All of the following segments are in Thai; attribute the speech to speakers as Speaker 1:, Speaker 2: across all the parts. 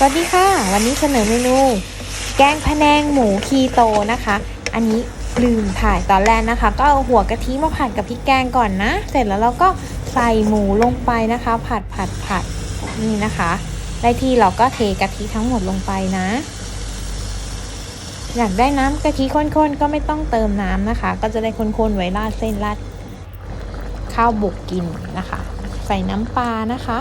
Speaker 1: สวัสดีค่ะ วันนี้เสนอเมนู แกงพะแนงหมูคีโตนะคะ อันนี้ลืมถ่ายตอนแรกนะคะ ก็เอาหัวกะทิมาผัดกับพริกแกงก่อนนะ เสร็จแล้วเราก็ใส่หมูลงไปนะคะ ผัดผัดผัดนี่นะคะได้ที่เราก็เทกะทิทั้งหมดลงไปนะ อยากได้น้ำกะทิข้นๆก็ไม่ต้องเติมน้ำนะคะ ก็จะได้ข้นๆไว้ราดเส้นราดข้าวบุกกินนะคะ ใส่น้ำปลานะคะ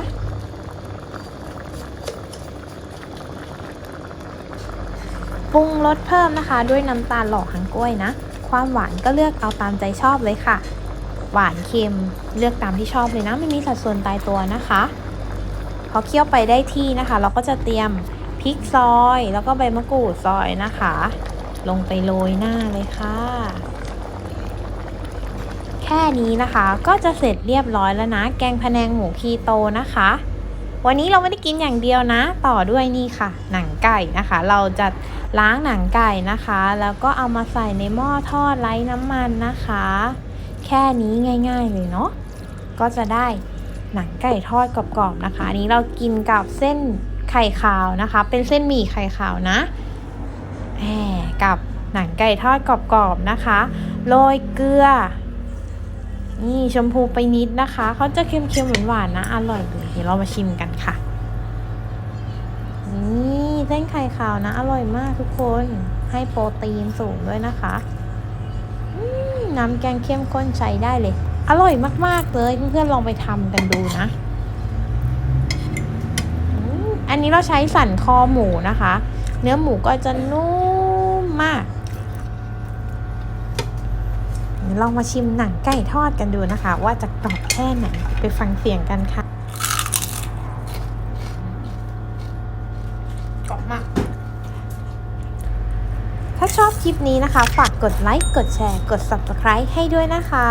Speaker 1: ปรุงรสเพิ่มนะคะ ด้วยน้ำตาลหล่อหังกล้วยนะ ความหวานก็เลือกเอาตามใจชอบเลยค่ะ หวานเค็มเลือกตามที่ชอบเลยนะไม่มีสัดส่วนตายตัวนะคะ พอเคี่ยวไปได้ที่นะคะ เราก็จะเตรียมพริกซอย แล้วก็ใบมะกรูดซอยนะคะ ลงไปโรยหน้าเลยค่ะ แค่นี้นะคะก็จะเสร็จเรียบร้อยแล้วนะ แกงพะแนงหมูคีโตนะคะ วันนี้เราไม่ได้กินอย่างเดียวนะ ต่อด้วยนี่ค่ะ หนังไก่นะคะ เราจะล้างหนังไก่นะคะ แล้วก็เอามาใส่ในหม้อทอดไร้น้ำมันนะคะ แค่นี้ง่าย ๆ เลยเนาะก็จะได้หนังไก่ทอดกรอบๆนะคะอันนี้เรากินกับเส้นไข่ขาวนะคะ เป็นเส้นหมี่ไข่ขาวนะแหมกับหนังไก่ทอดกรอบๆนะคะ โรยเกลือ นี่ชมพูไปนิดนะคะ เขาจะเค็มๆหวานๆนะ อร่อยเลยเดี๋ยวเรามาชิมกันค่ะ นี่เส้นไข่ขาวนะ อร่อยมากทุกคน ให้โปรตีนสูงด้วยนะคะน้ำแกงเข้มข้นใช้ได้เลย อร่อยมากๆเลยเพื่อนๆลองไปทำกันดูนะ อันนี้เราใช้สันคอหมูนะคะ เนื้อหมูก็จะนุ่มมาก ลองมาชิมหนังไก่ทอดกันดูนะคะ ว่าจะกรอบแค่ไหนไปฟังเสียงกันค่ะกรอบมาก ถ้าชอบคลิปนี้นะคะ ฝากกดไลค์กดแชร์ กด subscribe ให้ด้วยนะคะ